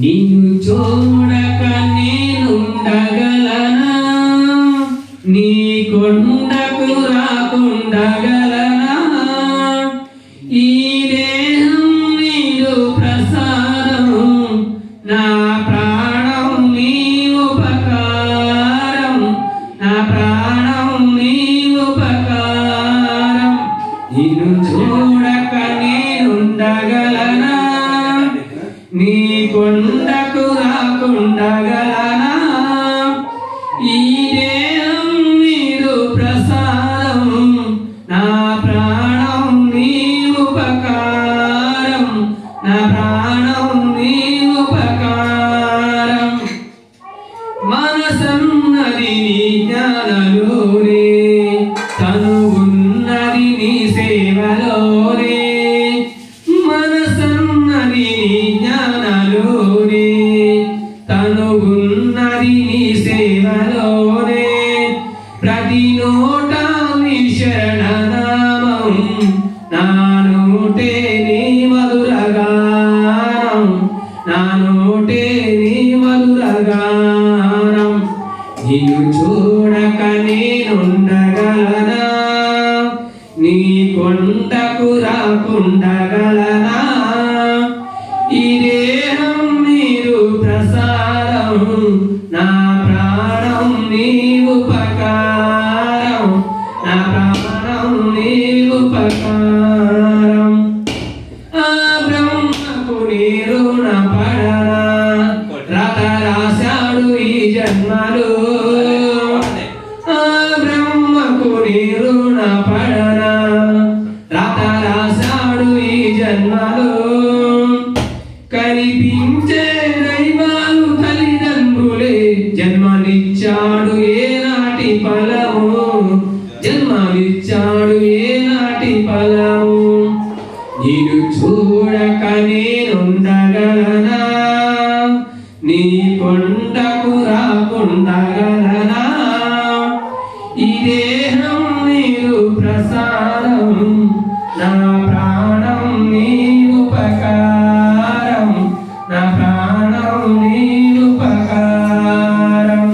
నిన్ను చూడక నేనుండగలనా? నీ కొండకు రాకుండగలనా? ఈ దేహం నీరు ప్రసాదం నా ప్రాణం నీ ఉపకారం నా ప్రాణం నీ ఉపకారం. నిన్ను చూడ కొండకు రాకుండగలనా నిన్ను చూడక నేనుండగలనా? నీ కొండకు రాకుండగలనా? ఈ దేహం నీరు ప్రసారం నా ప్రాణం నీ ఉపకారం నా ప్రాణం నీ ఉపకారం. ఆ బ్రహ్మకు నీరు నా పడరా రత రాశాడు ఈ జన్మలు బ్రహ్మకు నీరు నా పడనా రత రాశాడు ఈ జన్మలో. కనిపించే దైవాలు తల్లిదండ్రులే జన్మనిచ్చాడు ఏనాటి ఫలము. జన్మనిచ్చాడు ఏనాటి ఫలము. నిన్ను చూడక నేనుండగలనా? నీ కొండకు రాకుండగలనా? ఈ దేహం నీరు ప్రసాదం నా ప్రాణం నీ ఉపకారం నా ప్రాణం నీ ఉపకారం.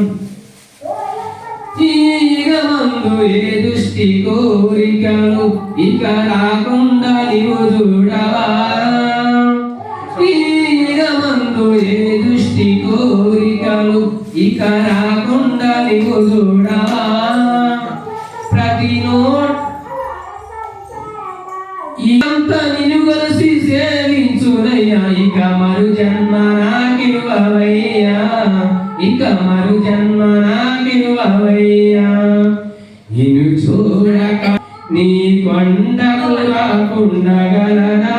ఈగమందు ఏ దృష్టి కోరికలు ఇక రాకుండా నీవు చూడవా ఈగమందు ఏ దృష్టి కోరికలు ఇక రాకుండా నీవు చూడ నోట్. ఇంత నిన్ను కలిసి సేవించునయ్యా. ఇక మరు జన్మ నాకివ్వవయ్యా ఇక మరు జన్మ నాకివ్వవయ్యా నిన్ను చూడక నీ కొండకు రాకుండగలనా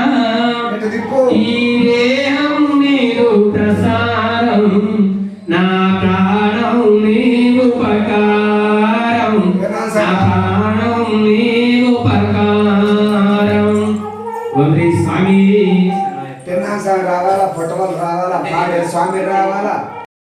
ఈ దేహం నీరు ప్రసారం నా ప్రాణం నీ ఉపకారం ఓరి స్వామి. తిన్నాక రావాలా పుట్టమలు రావాలా స్వామి రావాలా?